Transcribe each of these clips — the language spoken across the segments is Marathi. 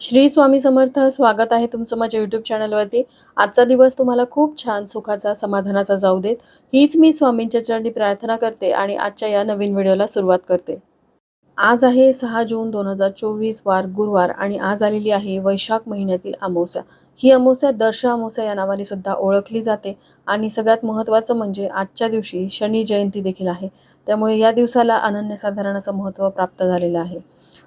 श्री स्वामी समर्थ स्वागत आहे तुमचं माझ्या यूट्यूब चॅनलवरती आजचा दिवस तुम्हाला खूप छान सुखाचा समाधानाचा जाऊ देत. हीच मी स्वामींच्या चरणी प्रार्थना करते आणि आजच्या या नवीन व्हिडिओला सुरुवात करते. आज आहे सहा जून दोन हजार चोवीस वार गुरुवार आणि आज आलेली आहे वैशाख महिन्यातील अमावस्या. ही अमावस्या दर्श अमावस्या या नावाने सुद्धा ओळखली जाते आणि सगळ्यात महत्त्वाचं म्हणजे आजच्या दिवशी शनी जयंती देखील आहे. त्यामुळे या दिवसाला अनन्यसाधारण असं महत्त्व प्राप्त झालेलं आहे.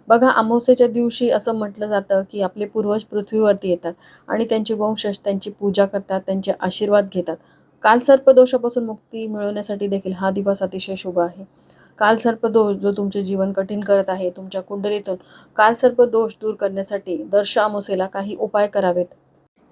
बघा अमावस्येच्या दिवशी असं म्हटलं जातं की आपले पूर्वज पृथ्वीवरती येतात आणि त्यांचे वंशज त्यांची पूजा करतात त्यांचे आशीर्वाद घेतात. कालसर्पदोषापासून मुक्ती मिळवण्यासाठी देखील हा दिवस अतिशय शुभ आहे. कालसर्पदोष जो तुमचे जीवन कठीण करत आहे तुमच्या कुंडलीतून कालसर्पदोष दूर करण्यासाठी दर्श अमावस्येला काही उपाय करावेत.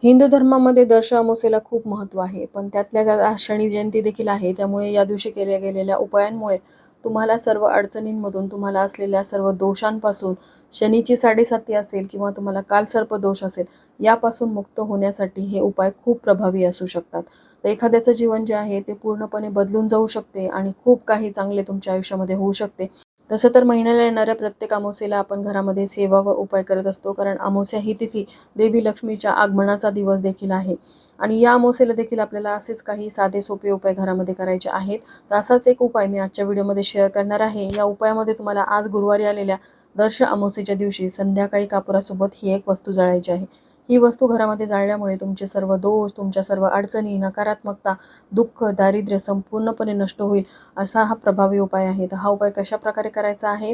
हिंदू धर्मामध्ये दर्श अमावस्येला खूप महत्त्व आहे पण त्यातल्या त्यात शनी जयंती देखील आहे त्यामुळे या दिवशी केल्या गेलेल्या उपायांमुळे तुम्हाला सर्व अडचणींमधून तुम्हाला असलेल्या सर्व दोषांपासून शनीची साडेसाती असेल किंवा तुम्हाला कालसर्प दोष असेल यापासून मुक्त होण्यासाठी हे उपाय खूप प्रभावी असू शकतात. तर एखाद्याचं जीवन जे आहे ते पूर्णपणे बदलून जाऊ शकते आणि खूप काही चांगले तुमच्या आयुष्यामध्ये होऊ शकते. तसं तर महिन्याला येणाऱ्या प्रत्येक अमावस्येला आपण घरामध्ये सेवा व उपाय करत असतो कारण अमावस्या ही तिथी देवी लक्ष्मीच्या आगमनाचा दिवस देखील आहे. आणि या अमावस्येला देखील आपल्याला असेच काही साधे सोपे उपाय घरामध्ये करायचे आहेत. तर असाच एक उपाय मी आजच्या व्हिडिओमध्ये शेअर करणार आहे. या उपायामध्ये तुम्हाला आज गुरुवारी आलेल्या दर्श अमावस्येच्या दिवशी संध्याकाळी कापुरासोबत ही एक वस्तू जळायची आहे. ही वस्तू घरामध्ये जाळल्यामुळे तुमचे सर्व दोष तुमच्या सर्व अडचणी नकारात्मकता दुःख दारिद्र्य संपूर्णपणे नष्ट होईल असा हा प्रभावी उपाय आहे. तर हा उपाय कशा प्रकारे करायचा आहे?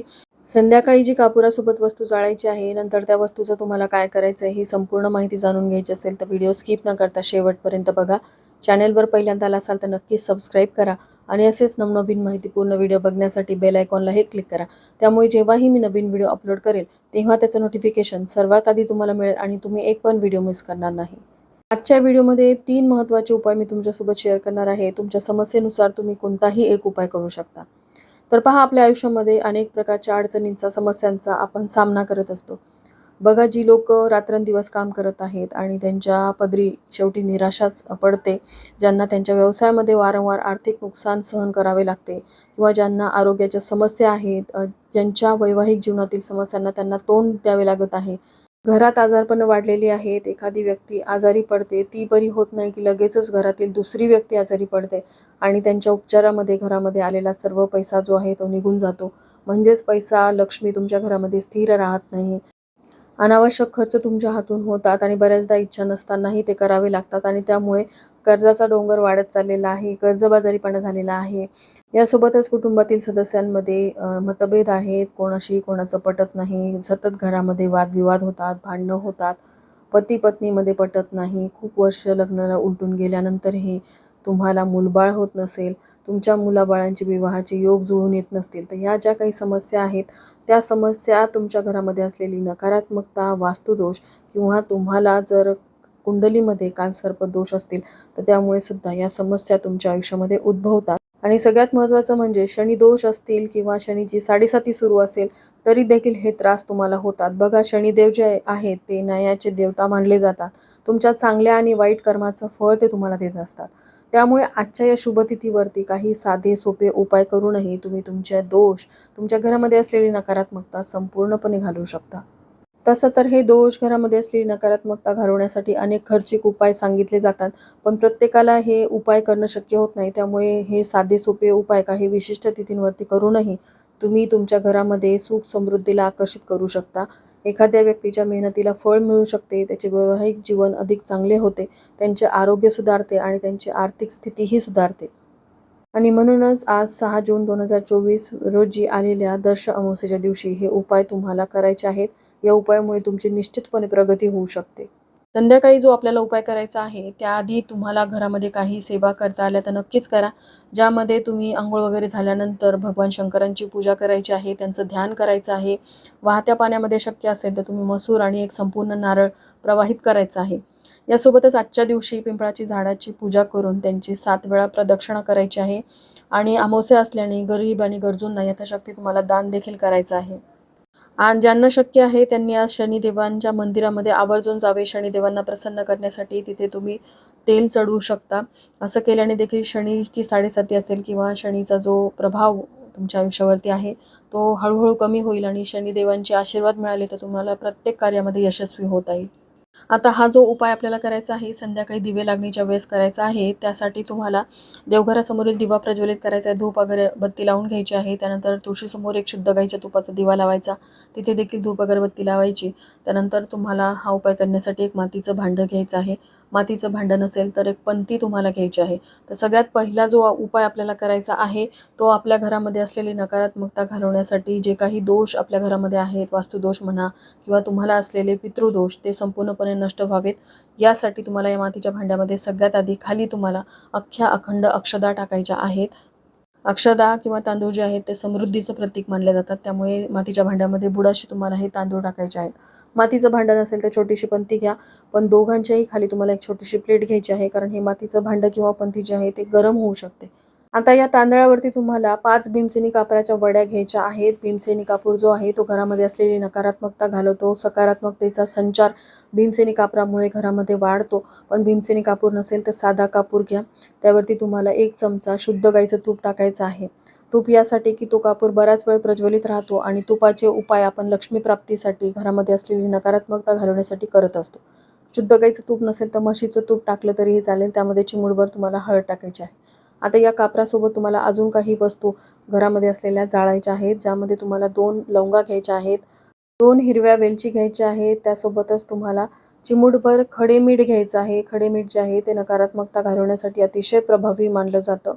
संध्याकाळी जी कापुरासोबत वस्तू जाळायची आहे नंतर त्या वस्तूचं तुम्हाला काय करायचं आहे ही संपूर्ण माहिती जाणून घ्यायची असेल तर व्हिडिओ स्किप न करता शेवटपर्यंत बघा. चॅनेलवर पहिल्यांदा आला असाल तर नक्कीच सबस्क्राईब करा आणि असेच नवनवीन माहितीपूर्ण व्हिडिओ बघण्यासाठी बेल आयकॉनला हे क्लिक करा. त्यामुळे जेव्हाही मी नवीन व्हिडिओ अपलोड करेल तेव्हा त्याचं नोटिफिकेशन सर्वात आधी तुम्हाला मिळेल आणि तुम्ही एक पण व्हिडिओ मिस करणार नाही. आजच्या व्हिडिओमध्ये तीन महत्त्वाचे उपाय मी तुमच्यासोबत शेअर करणार आहे. तुमच्या समस्येनुसार तुम्ही कोणताही एक उपाय करू शकता. तर पहा आपल्या आयुष्यामध्ये अनेक प्रकारच्या अडचणींचा समस्यांचा आपण सामना करत असतो. बघा जी लोक रात्रंदिवस काम करत आहेत आणि त्यांच्या पदरी शेवटी निराशाच पडते ज्यांना त्यांच्या व्यवसायामध्ये वारंवार आर्थिक नुकसान सहन करावे लागते किंवा ज्यांना आरोग्याच्या समस्या आहेत ज्यांच्या वैवाहिक जीवनातील समस्यांना त्यांना तोंड द्यावे लागत आहे घरात आजारपणं वाढलेली आहेत एखादी व्यक्ती आजारी पडते ती बरी होत नाही की लगेचच घरातील दुसरी व्यक्ती आजारी पडते आणि त्यांच्या उपचारामध्ये घरामध्ये आलेला सर्व पैसा जो आहे तो निघून जातो. म्हणजेच पैसा लक्ष्मी तुमच्या घरामध्ये स्थिर राहत नाही. अनावश्यक खर्च तुमच्या हातून होतात आणि बऱ्याचदा इच्छा नसतानाही ते करावे लागतात आणि त्यामुळे कर्जाचा डोंगर वाढत चाललेला आहे कर्जबाजारीपणा झालेला आहे. यासोबतच कुटुंबातील सदस्यांमध्ये मतभेद आहेत. कोणाशी कोणाचं पटत नाही. सतत घरामध्ये वादविवाद होतात भांडणं होतात. पती पत्नीमध्ये पटत नाही. खूप वर्ष लग्नाला उलटून गेल्यानंतरही तुम्हाला मूलबाळ होत नसेल तुमच्या मुलाबाळांचे विवाहाचे योग जुळून येत नसतील तर ह्या ज्या काही समस्या आहेत त्या समस्या तुमच्या घरामध्ये असलेली नकारात्मकता वास्तुदोष किंवा तुम्हाला जर कुंडलीमध्ये कालसर्प दोष असतील तर त्यामुळे सुद्धा या समस्या तुमच्या आयुष्यामध्ये उद्भवतात. आणि सगळ्यात महत्त्वाचं म्हणजे शनी दोष असतील किंवा शनीची साडेसाती सुरू असेल तरी देखील हे त्रास तुम्हाला होतात. बघा शनिदेव जे आहेत ते न्यायाचे देवता मानले जातात. तुमच्या चांगल्या आणि वाईट कर्माचं फळ ते तुम्हाला देत असतात. त्यामुळे आजच्या या शुभतिथीवरती काही साधे सोपे उपाय करूनही तुम्ही तुमच्या दोष तुमच्या घरामध्ये असलेली नकारात्मकता संपूर्णपणे घालवू शकता. तसं तर हे दोष घरामध्ये असलेली नकारात्मकता घालवण्यासाठी अनेक खर्चिक उपाय सांगितले जातात पण प्रत्येकाला हे उपाय करणं शक्य होत नाही. त्यामुळे हे साधे सोपे उपाय काही विशिष्ट तिथींवरती करूनही तुम्ही तुमच्या घरामध्ये सुख समृद्धीला आकर्षित करू शकता. एखाद्या व्यक्तीच्या मेहनतीला फळ मिळू शकते त्याचे वैवाहिक जीवन अधिक चांगले होते त्यांचे आरोग्य सुधारते आणि त्यांची आर्थिक स्थितीही सुधारते. आणि म्हणूनच आज सहा जून दोन हजार चोवीस रोजी आलेल्या दर्श अमावस्येच्या दिवशी हे उपाय तुम्हाला करायचे आहेत. या उपायामुळे तुमची निश्चितपणे प्रगती होऊ शकते. संध्याकाळी जो आपल्याला उपाय करायचा आहे त्याआधी तुम्हाला घरामध्ये काही सेवा करता आल्या तर नक्कीच करा. ज्यामध्ये तुम्ही आंघोळ वगैरे झाल्यानंतर भगवान शंकरांची पूजा करायची आहे त्यांचं ध्यान करायचं आहे वाहत्या पाण्यामध्ये शक्य असेल तर तुम्ही मसूर आणि एक संपूर्ण नारळ प्रवाहित करायचं आहे. यासोबतच आजच्या दिवशी पिंपळाची झाडाची पूजा करून त्यांची सात वेळा प्रदक्षिणा करायची आहे. आणि अमावस्या असल्याने गरीब आणि गरजूंना यथाशक्ती तुम्हाला दान देखील करायचं आहे. आणि ज्यांना शक्य आहे त्यांनी आज शनिदेवांच्या मंदिरामध्ये आवर्जून जावे शनिदेवांना प्रसन्न करण्यासाठी तिथे तुम्ही तेल चढवू शकता. असं केल्याने देखील शनीची साडेसाती असेल किंवा शनीचा जो प्रभाव तुमच्या आयुष्यावरती आहे तो हळूहळू कमी होईल आणि शनिदेवांचे आशीर्वाद मिळाले तर तुम्हाला प्रत्येक कार्यामध्ये यशस्वी होता येईल. आता हा जो उपाय आपल्याला करायचा आहे संध्याकाळी दिवे लागणीच्या वेळेस करायचा आहे त्यासाठी तुम्हाला देवघरासमोरील दिवा प्रज्वलित करायचा आहे. धूप अगरबत्ती लावून घ्यायची आहे त्यानंतर तुळशीसमोर एक शुद्ध गाईच्या तुपाचा दिवा लावायचा. तिथे देखील धूप अगरबत्ती लावायची त्यानंतर तुम्हाला हा उपाय करण्यासाठी एक मातीचं भांडं घ्यायचं आहे. मातीचं भांडं नसेल तर एक पंती तुम्हाला घ्यायची आहे. तर सगळ्यात पहिला जो उपाय आपल्याला करायचा आहे तो आपल्या घरामध्ये असलेली नकारात्मकता घालवण्यासाठी जे काही दोष आपल्या घरामध्ये आहेत वास्तुदोष म्हणा किंवा तुम्हाला असलेले पितृदोष ते संपूर्णपणे नष्ट व्हावेत. यासाठी तुम्हाला या मातीच्या भांड्यामध्ये सगळ्यात आधी खाली तुम्हाला अख्ख्या अखंड अक्षदा टाकायच्या आहेत. अक्षदा किंवा तांदूळ जे आहेत ते समृद्धीचं प्रतीक मानले जातात. त्यामुळे मातीच्या भांड्यामध्ये बुडाशी तुम्हाला हे तांदूळ टाकायचे आहेत. मातीचं भांडं नसेल तर छोटीशी पंथी घ्या. पण दोघांच्याही खाली तुम्हाला एक छोटीशी प्लेट घ्यायची आहे. कारण हे मातीचं भांडं किंवा पंथी जे आहे ते गरम होऊ शकते. आता या तांदळावरती तुम्हाला पाच भीमसेनी कापराच्या वड्या घ्यायच्या आहेत. भीमसेनी कापूर जो आहे तो घरामध्ये असलेली नकारात्मकता घालवतो. सकारात्मकतेचा संचार भीमसेनी कापरामुळे घरामध्ये वाढतो. पण भीमसेनी कापूर नसेल तर साधा कापूर घ्या. त्यावरती तुम्हाला एक चमचा शुद्ध गाईचं तूप टाकायचं आहे. तूप यासाठी की तो कापूर बराच वेळ प्रज्वलित राहतो आणि तुपाचे उपाय आपण लक्ष्मी प्राप्तीसाठी घरामध्ये असलेली नकारात्मकता घालवण्यासाठी करत असतो. शुद्ध गाईचं तूप नसेल तर म्हशीचं तूप टाकलं तरीही चालेल. त्यामध्ये चिमूडभर तुम्हाला हळद टाकायची आहे. आता या कापरासोबत तुम्हाला अजून काही वस्तू घरामध्ये असलेल्या जाळायच्या आहेत ज्यामध्ये तुम्हाला दोन लवंगा घ्यायच्या आहेत दोन हिरव्या वेलची घ्यायच्या आहेत त्यासोबतच तुम्हाला चिमूटभर खडे मीठ घ्यायचं आहे. खडे मीठ जे आहे ते नकारात्मकता घालवण्यासाठी अतिशय प्रभावी मानलं जातं.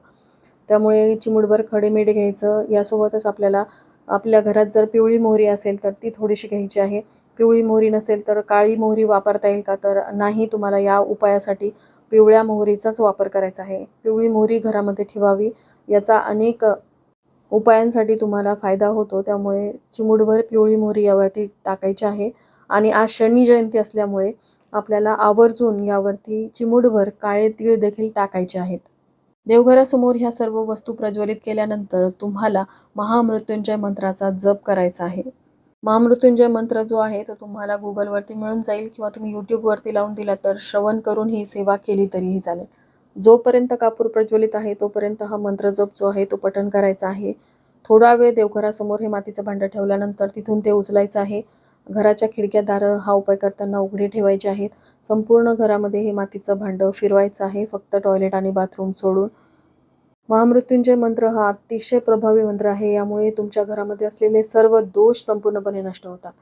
त्यामुळे चिमूटभर खडे मीठ घ्यायचं यासोबतच आपल्याला आपल्या घरात जर पिवळी मोहरी असेल तर ती थोडीशी घ्यायची आहे. पिवळी मोहरी नसेल तर काळी मोहरी वापरता येईल का? तर नाही तुम्हाला या उपायासाठी पिवळ्या मोहरीचाच वापर करायचा आहे. पिवळी मोहरी घरामध्ये ठेवावी. याचा अनेक उपायांसाठी तुम्हाला फायदा होतो. त्यामुळे चिमुडभर पिवळी मोहरी यावरती टाकायची आहे. आणि आज शनी जयंती असल्यामुळे आपल्याला आवर्जून यावरती चिमुडभर काळे तीळ देखील टाकायचे आहेत. देवघरासमोर ह्या सर्व वस्तू प्रज्वलित केल्यानंतर तुम्हाला महामृत्युंजय मंत्राचा जप करायचा आहे. महामृत्युंजय मंत्र जो आहे तो तुम्हाला गुगलवरती मिळून जाईल किंवा तुम्ही यूट्यूबवरती लावून दिला तर श्रवण करून ही सेवा केली तरीही चालेल. जोपर्यंत कापूर प्रज्वलित आहे तोपर्यंत हा मंत्र जप जो आहे तो पठण करायचा आहे. थोडा वेळ देवघरासमोर हे मातीचं भांडं ठेवल्यानंतर तिथून ते उचलायचं आहे. घराच्या खिडक्या दारं हा उपाय करताना उघडे ठेवायचे आहेत. संपूर्ण घरामध्ये हे मातीचं भांडं फिरवायचं आहे. फक्त टॉयलेट आणि बाथरूम सोडून. महामृत्युंजय मंत्र हा अतिशय प्रभावी मंत्र आहे. यामुळे तुमच्या घरामध्ये असलेले सर्व दोष संपूर्णपणे नष्ट होतात.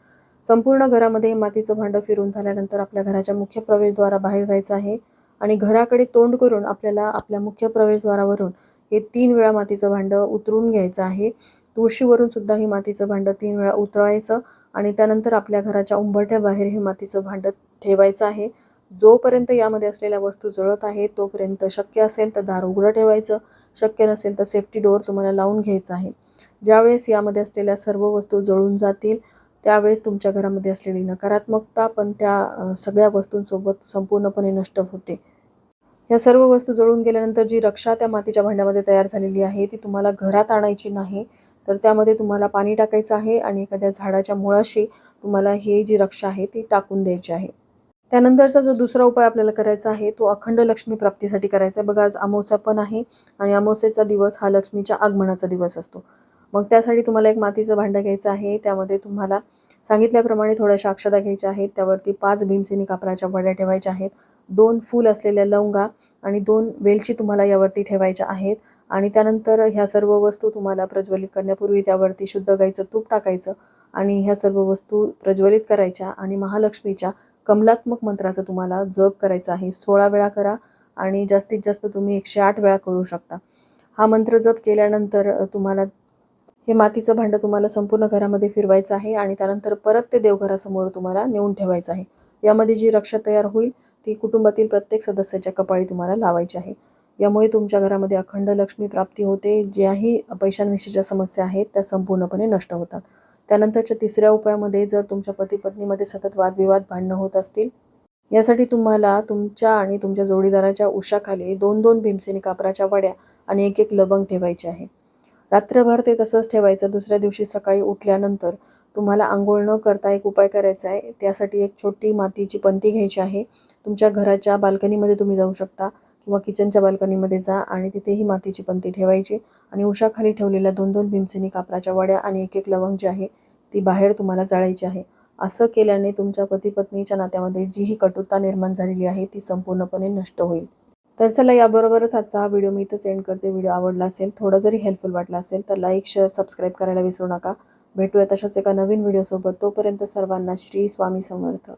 संपूर्ण घरामध्ये मातीचं भांडं फिरून झाल्यानंतर आपल्या घराच्या मुख्य प्रवेशद्वारा बाहेर जायचं आहे आणि घराकडे तोंड करून आपल्याला आपल्या मुख्य प्रवेशद्वारावरून हे तीन वेळा मातीचं भांडं उतरून घ्यायचं आहे. तुळशीवरून सुद्धा हे मातीचं भांडं तीन वेळा उतरायचं आणि त्यानंतर आपल्या घराच्या उंबरठ्याबाहेर हे मातीचं भांडं ठेवायचं आहे. जोपर्यंत यामध्ये असलेल्या वस्तू जळत आहेत तोपर्यंत शक्य असेल तर दार उघडं ठेवायचं. शक्य नसेल तर सेफ्टी डोअर तुम्हाला लावून घ्यायचं आहे. ज्यावेळेस यामध्ये असलेल्या सर्व वस्तू जळून जातील त्यावेळेस तुमच्या घरामध्ये असलेली नकारात्मकता पण त्या सगळ्या वस्तूंसोबत संपूर्णपणे नष्ट होते. या सर्व वस्तू जळून गेल्यानंतर जी रक्षा त्या मातीच्या भांड्यामध्ये तयार झालेली आहे ती तुम्हाला घरात आणायची नाही तर त्यामध्ये तुम्हाला पाणी टाकायचं आहे आणि एखाद्या झाडाच्या मुळाशी तुम्हाला ही जी रक्षा आहे ती टाकून द्यायची आहे. त्यानंतरचा जो दुसरा उपाय आपल्याला करायचा आहे तो अखंड लक्ष्मी प्राप्तीसाठी करायचा आहे. बघा आज अमावस्या पण आहे आणि अमावस्येचा दिवस हा लक्ष्मीच्या आगमनाचा दिवस असतो. मग त्यासाठी तुम्हाला एक मातीचं भांडं घ्यायचं आहे. त्यामध्ये तुम्हाला सांगितल्याप्रमाणे थोड्याशा अक्षदा घ्यायच्या आहेत. त्यावरती पाच भीमसेनी कापराच्या वड्या ठेवायच्या आहेत. दोन फूल असलेल्या लवंगा आणि दोन वेलची तुम्हाला यावरती ठेवायच्या आहेत. आणि त्यानंतर ह्या सर्व वस्तू तुम्हाला प्रज्वलित करण्यापूर्वी त्यावरती शुद्ध गाईचं तूप टाकायचं आणि ह्या सर्व वस्तू प्रज्वलित करायच्या आणि महालक्ष्मीच्या कमलात्मक मंत्राचं तुम्हाला जप करायचा आहे सोळा वेळा करा आणि जास्तीत जास्त तुम्ही एकशे आठ वेळा करू शकता. हा मंत्र जप केल्यानंतर तुम्हाला हे मातीचं भांडं तुम्हाला संपूर्ण घरामध्ये फिरवायचं आहे आणि त्यानंतर परत ते देवघरासमोर तुम्हाला नेऊन ठेवायचं आहे. यामध्ये जी रक्षा तयार होईल ती कुटुंबातील प्रत्येक सदस्याच्या कपाळी तुम्हाला लावायची आहे. यामुळे तुमच्या घरामध्ये अखंड लक्ष्मी प्राप्ती होते ज्याही पैशांविषयीच्या समस्या आहेत त्या संपूर्णपणे नष्ट होतात. त्यानंतरच्या तिसऱ्या उपायामध्ये जर तुमच्या पती पत्नीमध्ये सतत वादविवाद भांडणं होत असतील यासाठी तुम्हाला तुमच्या आणि तुमच्या जोडीदाराच्या उशाखाली दोन दोन भीमसेनी कापराच्या वड्या आणि एक एक लवंग ठेवायचे आहे. रात्रभर ते तसंच ठेवायचं. दुसऱ्या दिवशी सकाळी उठल्यानंतर तुम्हाला आंघोळ न करता एक उपाय करायचा आहे. त्यासाठी एक छोटी मातीची पंती घ्यायची आहे. तुमच्या घराच्या बाल्कनीमध्ये तुम्ही जाऊ शकता. किंवा किचनच्या बाल्कनीमध्ये जा आणि तिथेही मातीची पंती ठेवायची. आणि उशाखाली ठेवलेल्या दोन दोन भीमसेनी कापराच्या वड्या आणि एक एक लवंग जी आहे ती बाहेर तुम्हाला जाळायची आहे. असं केल्याने तुमच्या पती पत्नीच्या नात्यामध्ये जी ही कटुता निर्माण झालेली आहे ती संपूर्णपणे नष्ट होईल. तर चला याबरोबरच आजचा हा व्हिडिओ मी इथंच एंड करते. व्हिडिओ आवडला असेल थोडा जरी हेल्पफुल वाटला असेल तर लाईक शेअर सबस्क्राईब करायला विसरू नका. भेटूया तशाच एका नवीन व्हिडिओसोबत. तोपर्यंत सर्वांना श्री स्वामी समर्थ.